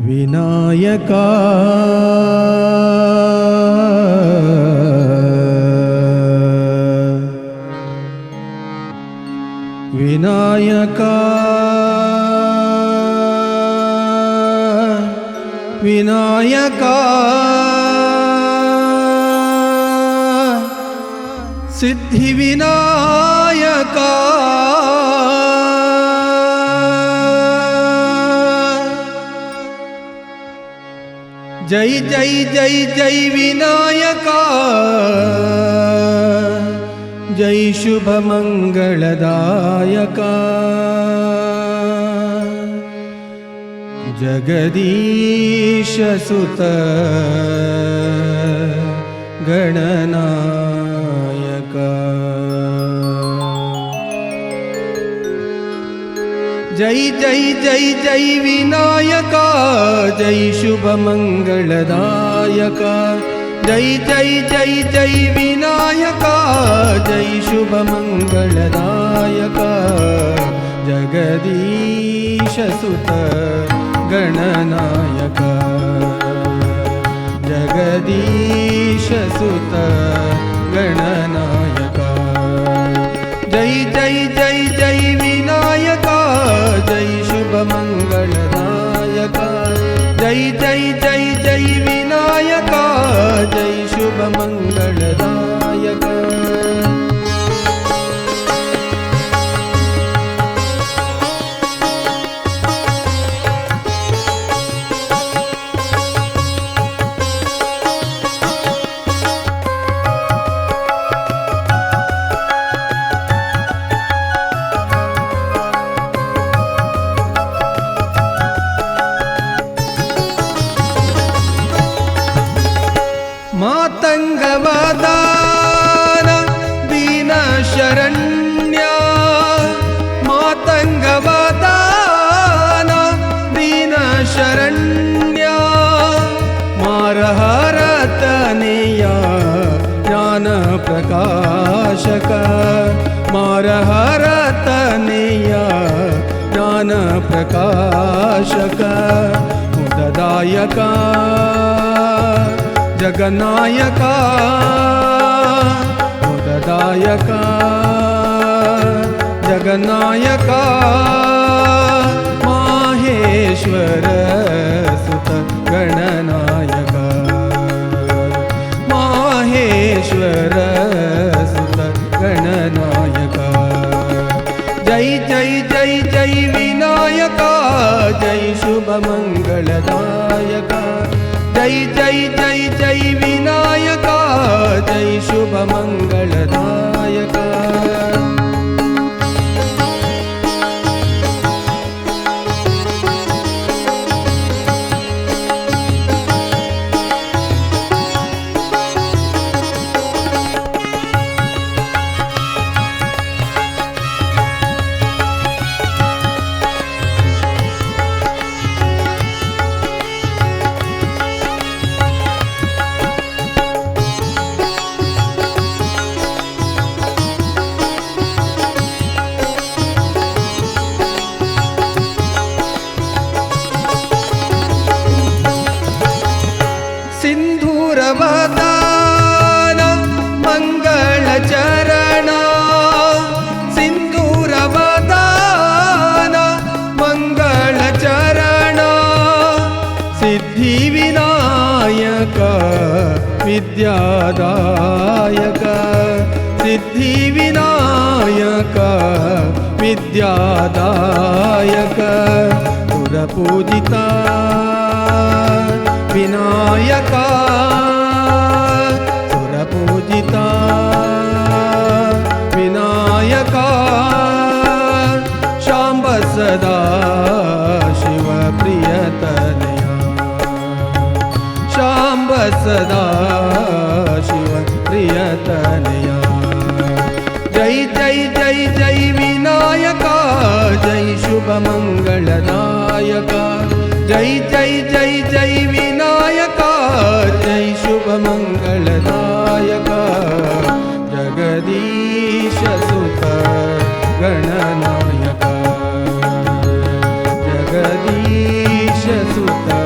विनायका। विनायका। विनायका। सिद्धिविनायका। जय जय जय जय विनायका। जय शुभमङ्गलदायका जगदीशसुत गणनायका जय जय जय जय विनायका जय शुभमङ्गलदायका जय जय जय जय विनायका जय शुभमङ्गलदायका जगदीशसुत गणनायका। जगदीशसुत जय जय ज्ञानप्रकाशक मारहरतनेया ज्ञानप्रकाशक मुददायका जगन्नायका मुददायका जगन्नायका माहेश्वर जय जय जय जय विनायका जय शुभमङ्गलदायका जय जय जय मङ्गलचरण सिन्धूरवदान मङ्गलचरण सिद्धिविनायक विद्यादायक सिद्धिविनायक विद्यादायक पुरपूजिता विनायका शिवप्रियतनया शाम्ब सदा शिवप्रियतनया जय जय जय जय विनायका जय शुभमङ्गलदायका जय जय जय जय विनायका जय शुभमङ्गलदायका गणनायका